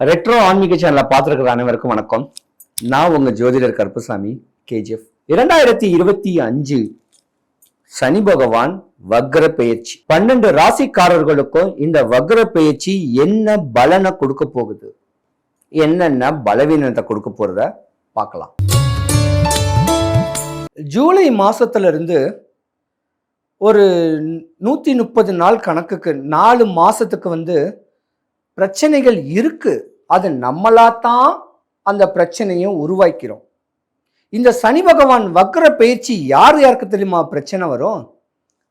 Retro ஆன்மீக சேனலை பார்த்துருக்கிற அனைவருக்கும் வணக்கம். நான் உங்க ஜோதிடர் கருப்புசாமி கேஜிஎஃப் இரண்டாயிரத்தி இருபத்தி அஞ்சு சனி பகவான் வக்ர பெயர்ச்சி. பன்னெண்டு ராசிக்காரர்களுக்கும் இந்த வக்ர பெயர்ச்சி என்ன பலனை கொடுக்க போகுது? என்னென்ன பலவீனத்தை கொடுக்க போறத பார்க்கலாம். ஜூலை மாசத்துல இருந்து ஒரு நூத்தி முப்பது நாள் கணக்குக்கு நாலு மாசத்துக்கு வந்து பிரச்சனைகள் இருக்கு அது நம்மளாத்தான் அந்த பிரச்சனையை உருவாக்கிறோம். இந்த சனி பகவான் வக்கர பயிற்சி யார் யாருக்கு தெரியுமா பிரச்சனை வரும்?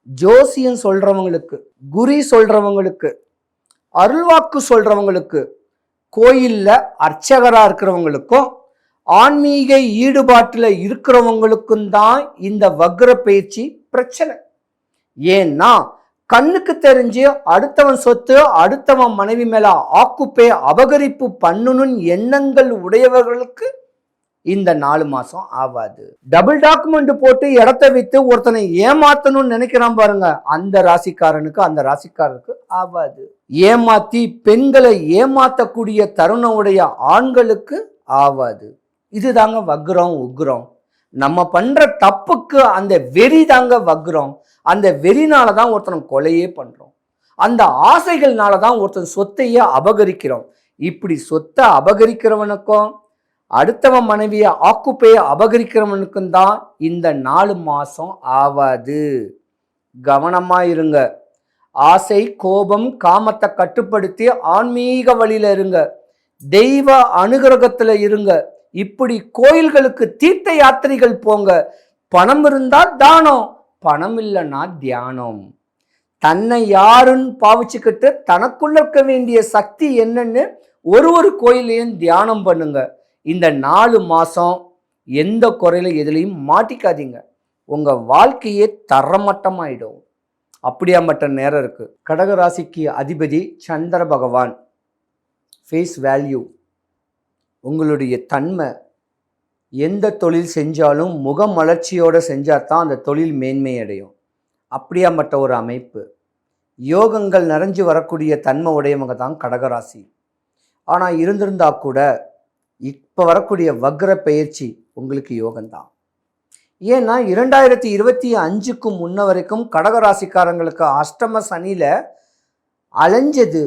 ஜோசியம் சொல்றவங்களுக்கு குரி சொல்றவங்களுக்கு அருள்வாக்கு சொல்றவங்களுக்கு கோயிலில் அர்ச்சகராக இருக்கிறவங்களுக்கும் ஆன்மீக ஈடுபாட்டில் இருக்கிறவங்களுக்கும் தான் இந்த வக்ர பயிற்சி பிரச்சனை. ஏன்னா கண்ணுக்கு தெரிஞ்சு அடுத்தவன் சொத்து அடுத்தவன் மனைவி மேல ஆக்குப்பே அபகரிப்பு பண்ணணும்னு எண்ணங்கள் உடையவர்களுக்கு இந்த நாலு மாசம் ஆகாது டபுள் டாக்குமெண்ட் போட்டு இடத்த வித்து ஒருத்தனை ஏமாத்தணும்னு நினைக்கிறான் பாருங்க. அந்த ராசிக்காரனுக்கு அந்த ராசிக்காரனுக்கு ஆகாது ஏமாத்தி பெண்களை ஏமாத்தக்கூடிய தருணம் உடைய ஆண்களுக்கு ஆகாது இதுதாங்க வக்ரம் உக்ரம். நம்ம பண்ணுற தப்புக்கு அந்த வெறி தாங்க வக்ரம் அந்த வெறினால தான் ஒருத்தன் கொலையே பண்ணுறோம் அந்த ஆசைகள்னால தான் ஒருத்தன் சொத்தையே அபகரிக்கிறோம். இப்படி சொத்தை அபகரிக்கிறவனுக்கும் அடுத்தவன் மனைவியை ஆக்குப்பையை அபகரிக்கிறவனுக்கும் தான் இந்த நாலு மாதம் ஆவாது. கவனமாக இருங்க. ஆசை கோபம் காமத்தை கட்டுப்படுத்தி ஆன்மீக வழியில் இருங்க. தெய்வ அனுகிரகத்தில் இருங்க. இப்படி கோயில்களுக்கு தீர்த்த யாத்திரைகள் போங்க. பணம் இருந்தால் தானம் பணம் இல்லைன்னா தியானம். தன்னை யாருன்னு பாவிச்சுக்கிட்டு தனக்குள்ள இருக்க வேண்டிய சக்தி என்னன்னு ஒரு ஒரு கோயிலையும் தியானம் பண்ணுங்க. இந்த நாலு மாதம் எந்த குறையில எதுலையும் மாட்டிக்காதீங்க. உங்கள் வாழ்க்கையே தரமட்டமாயிடும். அப்படியாப்பட்ட நேரம் இருக்குது கடகராசிக்கு அதிபதி சந்திர பகவான். Face value. உங்களுடைய தன்மை எந்த தொழில் செஞ்சாலும் முகமலர்ச்சியோடு செஞ்சால் தான் அந்த தொழில் மேன்மை அடையும் அப்படியாப்பட்ட ஒரு அமைப்பு. யோகங்கள் நிறைஞ்சு வரக்கூடிய தன்மை உடையவங்க தான் கடகராசி. ஆனால் இருந்திருந்தா கூட இப்போ வரக்கூடிய வக்ர பயிற்சி உங்களுக்கு யோகம்தான். ஏன்னா இரண்டாயிரத்தி இருபத்தி அஞ்சுக்கு முன்ன வரைக்கும் கடகராசிக்காரங்களுக்கு அஷ்டம சனியில் அலைஞ்சது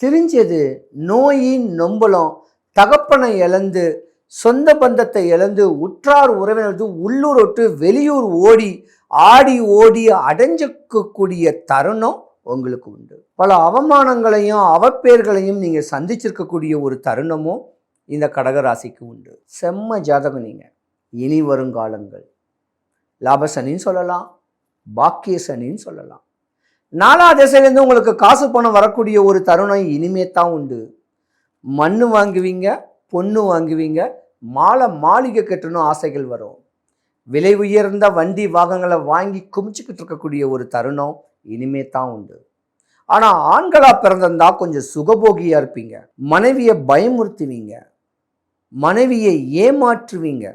திரிஞ்சது நோயின் நொம்பலம் தகப்பனை இழந்து சொந்த பந்தத்தை இழந்து உற்றார் உறவினர்கள் உள்ளூர் ஒட்டு வெளியூர் ஓடி ஆடி ஓடி அடைஞ்சிக்கக்கூடிய தருணம் உங்களுக்கு உண்டு. பல அவமானங்களையும் அவப்பேர்களையும் நீங்கள் சந்திச்சிருக்கக்கூடிய ஒரு தருணமும் இந்த கடகராசிக்கு உண்டு. செம்ம ஜாதகம் நீங்கள் இனி வருங்காலங்கள் லாபசனின்னு சொல்லலாம். பாக்கிய சனின்னு சொல்லலாம். நாலா திசையிலேருந்து உங்களுக்கு காசு பணம் வரக்கூடிய ஒரு தருணம் இனிமே தான் உண்டு. மண் வாங்குவீங்க பொண்ணு வாங்குவீங்க மாலை மாளிகை கட்டணும் ஆசைகள் வரும். விலை உயர்ந்த வண்டி வாகனங்களை வாங்கி குமிச்சுக்கிட்டு இருக்கக்கூடிய ஒரு தருணம் இனிமே தான் உண்டு. ஆனால் ஆண்களாக பிறந்திருந்தா கொஞ்சம் சுகபோகியாக இருப்பீங்க. மனைவியை பயமுறுத்துவீங்க. மனைவியை ஏமாற்றுவீங்க.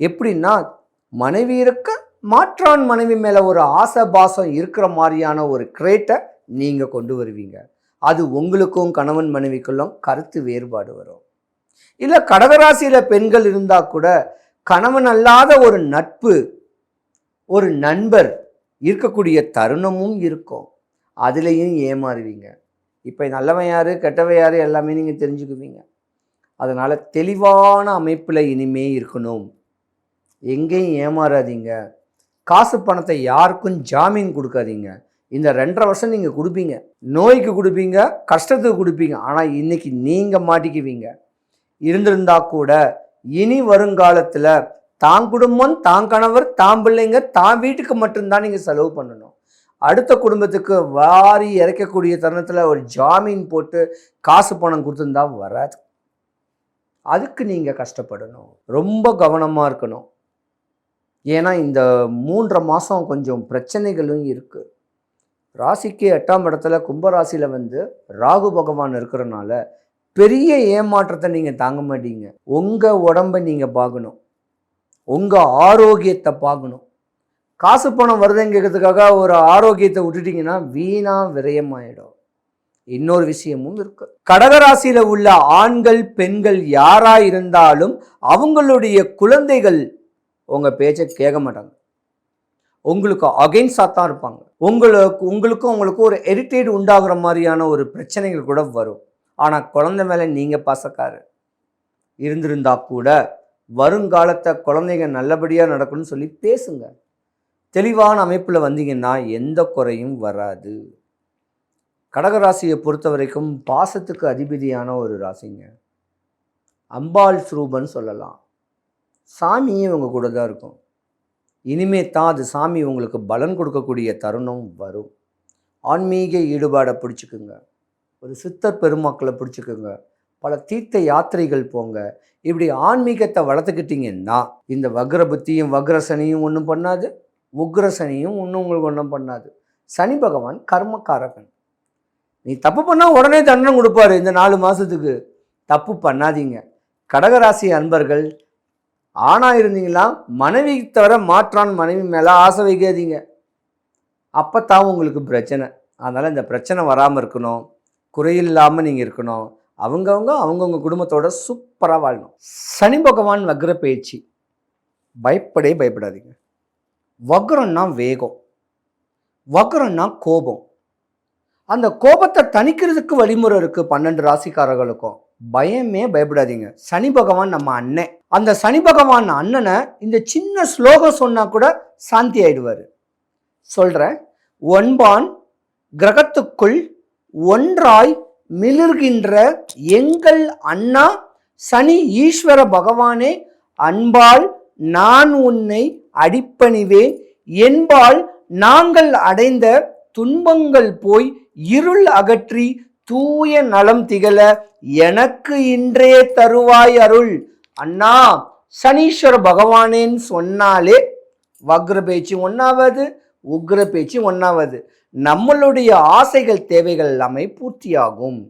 எப்படின்னா மனைவி இருக்க மாற்றான் மனைவி மேலே ஒரு ஆசை பாசம் இருக்கிற மாதிரியான ஒரு கிரேட்டை நீங்கள் கொண்டு வருவீங்க. அது உங்களுக்கும் கணவன் மனைவிக்குள்ளும் கருத்து வேறுபாடு வரும். இல்லை கடகராசியில் பெண்கள் இருந்தால் கூட கணவன் அல்லாத ஒரு நட்பு ஒரு நண்பர் இருக்கக்கூடிய தருணமும் இருக்கும். அதுலேயும் ஏமாறுவீங்க. இப்போ நல்லவன் யார் கெட்டவன் யார் எல்லாமே நீங்கள் தெரிஞ்சுக்குவீங்க. அதனால் தெளிவான அமைப்பில் இனிமே இருக்கணும். எங்கேயும் ஏமாறாதீங்க. காசு பணத்தை யாருக்கும் ஜாமீன் கொடுக்காதீங்க. இந்த ரெண்டரை வருஷம் நீங்கள் கொடுப்பீங்க. நோய்க்கு கொடுப்பீங்க கஷ்டத்துக்கு கொடுப்பீங்க. ஆனால் இன்னைக்கு நீங்கள் மாட்டிக்குவீங்க. இருந்திருந்தா கூட இனி வருங்காலத்தில் தான் குடும்பம் தான் கணவர் தான் பிள்ளைங்க தான் வீட்டுக்கு மட்டும்தான் நீங்கள் செலவு பண்ணணும். அடுத்த குடும்பத்துக்கு வாரி இறைக்கக்கூடிய தருணத்தில் ஒரு ஜாமீன் போட்டு காசு பணம் கொடுத்துருந்தா வராது. அதுக்கு நீங்கள் கஷ்டப்படணும். ரொம்ப கவனமாக இருக்கணும். ஏன்னா இந்த மூன்றரை மாதம் கொஞ்சம் பிரச்சனைகளும் இருக்குது ராசிக்கு எட்டாம் இடத்துல கும்பராசியில் வந்து ராகு பகவான் இருக்கிறனால பெரிய ஏமாற்றத்தை நீங்கள் தாங்க மாட்டீங்க. உங்கள் உடம்பை நீங்கள் பார்க்கணும் உங்கள் ஆரோக்கியத்தை பார்க்கணும் காசு பணம் வருதுங்கிறதுக்காக ஒரு ஆரோக்கியத்தை விட்டுட்டிங்கன்னா வீணாக விரயமாயிடும். இன்னொரு விஷயமும் இருக்கு. கடகராசியில் உள்ள ஆண்கள் பெண்கள் யாரா இருந்தாலும் அவங்களுடைய குழந்தைகள் உங்கள் பேச்சை கேட்க மாட்டாங்க. உங்களுக்கு அகைன்ஸ்டாக தான் இருப்பாங்க. உங்களுக்கு உங்களுக்கும் உங்களுக்கும் ஒரு எரிட்டேட் உண்டாகிற மாதிரியான ஒரு பிரச்சனைகள் கூட வரும். ஆனால் குழந்தை மேலே நீங்கள் பாசக்காரர். இருந்திருந்தா கூட வருங்காலத்தை குழந்தைங்க நல்லபடியாக நடக்கணும்னு சொல்லி பேசுங்க. தெளிவான அமைப்பில் வந்தீங்கன்னா எந்த குறையும் வராது. கடகராசியை பொறுத்த வரைக்கும் பாசத்துக்கு அதிபதியான ஒரு ராசிங்க. அம்பாள் ஸ்ரூபன் சொல்லலாம். சாமியும் இவங்க கூட தான் இருக்கும். இனிமே தான் அது சாமி உங்களுக்கு பலன் கொடுக்கக்கூடிய தருணம் வரும். ஆன்மீக ஈடுபாடை பிடிச்சிக்குங்க. ஒரு சித்தர் பெருமக்களை பிடிச்சிக்குங்க. பல தீர்த்த யாத்திரைகள் போங்க. இப்படி ஆன்மீகத்தை வளர்த்துக்கிட்டீங்கன்னா இந்த வக்ர புத்தியும் வக்ர சனியும் ஒன்றும் பண்ணாது. உக்ர சனியும் ஒன்றும் உங்களுக்கு ஒன்றும் பண்ணாது. சனி பகவான் கர்மக்காரகன். நீ தப்பு பண்ணால் உடனே தண்டனை கொடுப்பாரு இந்த நாலு மாதத்துக்கு தப்பு பண்ணாதீங்க. கடகராசி அன்பர்கள் ஆணா இருந்தீங்கன்னா மனைவி தவிர மாற்றான் மனைவி மேலே ஆசை வைக்காதீங்க. அப்போ தான் உங்களுக்கு பிரச்சனை. அதனால் இந்த பிரச்சனை வராமல் இருக்கணும். குறையில்லாமல் நீங்கள் இருக்கணும். அவங்கவுங்க அவங்கவுங்க குடும்பத்தோட சூப்பராக வாழணும். சனி பகவான் வக்ர பயிற்சி பயப்படவே பயப்படாதீங்க. வக்ரம்னா வேகம். வக்ரம்னா கோபம். அந்த கோபத்தை தணிக்கிறதுக்கு வழிமுறை இருக்குது பன்னெண்டு ராசிக்காரர்களுக்கும். பயமே பயப்படாதீங்க. சனி பகவான் நம்ம அண்ணன். அந்த சனி பகவான் அண்ணனை இந்த சின்ன ஸ்லோகம் சொன்னால் கூட சாந்தி ஆயிடுவார். சொல்கிறேன் ஒன்பான் கிரகத்துக்குள் ஒன்றாய் மிளிர்கின்ற எங்கள் அண்ணா சனி ஈஸ்வர பகவானே அன்பால் நான் உன்னை அடிப்பணிவேன். என்பால் நாங்கள் அடைந்த துன்பங்கள் போய் இருள் அகற்றி தூய நலம் திகழ எனக்கு இன்றே தருவாய் அருள். அண்ணா சனீஸ்வர பகவானேன்னு சொன்னாலே வக்ர பேச்சு ஒன்றாவது உக்ர பேச்சு ஒன்றாவது நம்மளுடைய ஆசைகள் தேவைகள் எல்லாமே பூர்த்தியாகும்.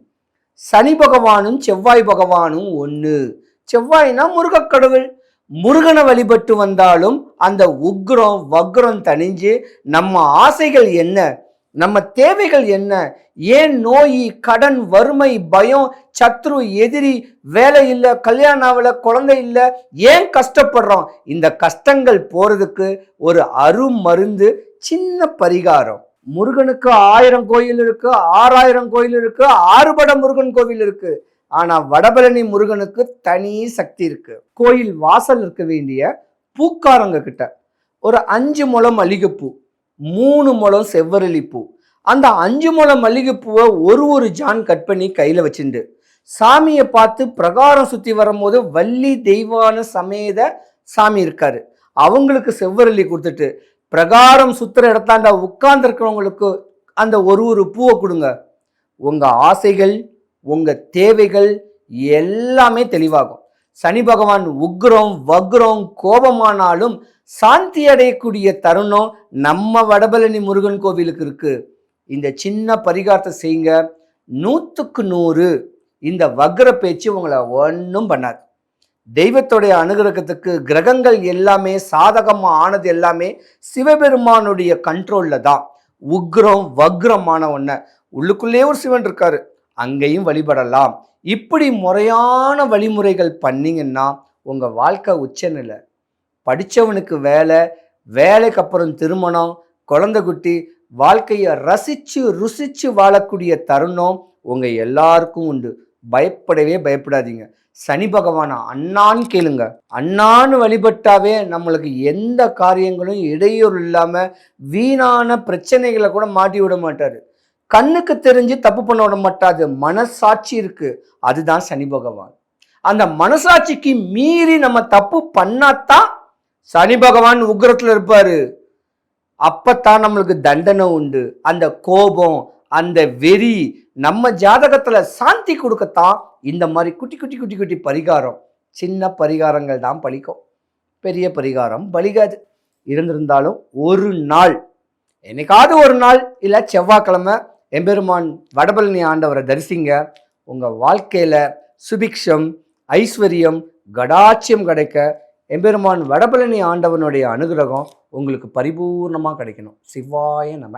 சனி பகவானும் செவ்வாய் பகவானும் ஒன்று செவ்வாய்னா முருகக் கடவுள். முருகனை வழிபட்டு வந்தாலும் அந்த உக்ரம் வக்ரம் தணிஞ்சு நம்ம ஆசைகள் என்ன? நம்ம தேவைகள் என்ன? ஏன் நோய் கடன் வறுமை பயம் சத்ரு எதிரி வேலை இல்லை கல்யாணம் ஆகல குழந்தை இல்லை ஏன் கஷ்டப்படுறோம்? இந்த கஷ்டங்கள் போகிறதுக்கு ஒரு அருமருந்து சின்ன பரிகாரம். முருகனுக்கு ஆயிரம் கோயில் இருக்கு ஆறாயிரம் கோயில் இருக்கு ஆறுபட முருகன் கோவில் இருக்கு. ஆனா வடபழனி முருகனுக்கு தனி சக்தி இருக்கு. கோயில் வாசல் இருக்க வேண்டிய பூக்காரங்க கிட்ட ஒரு அஞ்சு முழம் மல்லிகைப்பூ. மூணு முழம் செவ்வரளி பூ. அந்த அஞ்சு முழம் மல்லிகைப்பூவை ஒரு ஒரு ஜான் கட் பண்ணி கையில் வச்சுண்டு. சாமியை பார்த்து பிரகாரம் சுற்றி வரும்போது வள்ளி தெய்வான சமேத சாமி இருக்காரு. அவங்களுக்கு செவ்வரளி கொடுத்துட்டு பிரகாரம் சுற்றுற இடத்தாண்ட உட்கார்ந்துருக்கிறவங்களுக்கு அந்த ஒரு ஒரு பூவை கொடுங்க. உங்கள் ஆசைகள் உங்கள் தேவைகள் எல்லாமே தெளிவாகும். சனி பகவான் உக்ரம் வக்ரம் கோபமானாலும் சாந்தி அடையக்கூடிய தருணம் நம்ம வடபழனி முருகன் கோவிலுக்கு இருக்கு. இந்த சின்ன பரிகாரத்தை செய்யுங்க. நூற்றுக்கு நூறு இந்த வக்ர பேச்சு உங்களை ஒன்றும் பண்ணாது. தெய்வத்துடைய அனுகிரகத்துக்கு கிரகங்கள் எல்லாமே சாதகமாக ஆனது எல்லாமே சிவபெருமானுடைய கண்ட்ரோலில் தான். உக்ரம் வக்ரமான ஒன்று உள்ளுக்குள்ளே ஒரு சிவன் இருக்காரு. அங்கேயும் வழிபடலாம். இப்படி முறையான வழிமுறைகள் பண்ணிங்கன்னா உங்கள் வாழ்க்கை உச்சநிலை. படித்தவனுக்கு வேலை வேலைக்கு அப்புறம் திருமணம் குழந்தை குட்டி வாழ்க்கையை ரசித்து ருசித்து வாழக்கூடிய தருணம் உங்கள் எல்லாருக்கும் உண்டு. பயப்படவே பயப்படாதீங்க. சனி பகவானை அண்ணான்னு கேளுங்க. அண்ணான்னு வழிபட்டாவே நம்மளுக்கு எந்த காரியங்களும் இடையூறு இல்லாமல் வீணான பிரச்சனைகளை கூட மாட்டி விட மாட்டார். கண்ணுக்கு தெரிஞ்சு தப்பு பண்ண விட மாட்டாது. மனசாட்சி இருக்கு. அதுதான் சனி பகவான். அந்த மனசாட்சிக்கு மீறி நம்ம தப்பு பண்ணாதான் சனி பகவான் உக்ரத்துல இருப்பாரு. அப்பத்தான் நம்மளுக்கு தண்டனை உண்டு. அந்த கோபம் அந்த வெறி நம்ம ஜாதகத்துல சாந்தி கொடுக்கத்தான் இந்த மாதிரி குட்டி குட்டி குட்டி குட்டி பரிகாரம். சின்ன பரிகாரங்கள் தான் பலிக்கும் பெரிய பரிகாரம் பலிகாது இருந்திருந்தாலும் ஒரு நாள் என்னைக்காவது ஒரு நாள் இல்லை செவ்வாய்க்கிழமை எம்பெருமான் வடபழனி ஆண்டவரை தரிசிங்க. உங்கள் வாழ்க்கையில் சுபிக்ஷம் ஐஸ்வர்யம் கடாட்சியம் கிடைக்க எம்பெருமான் வடபழனி ஆண்டவனுடைய அனுகிரகம் உங்களுக்கு பரிபூர்ணமாக கிடைக்கணும். சிவாய நம.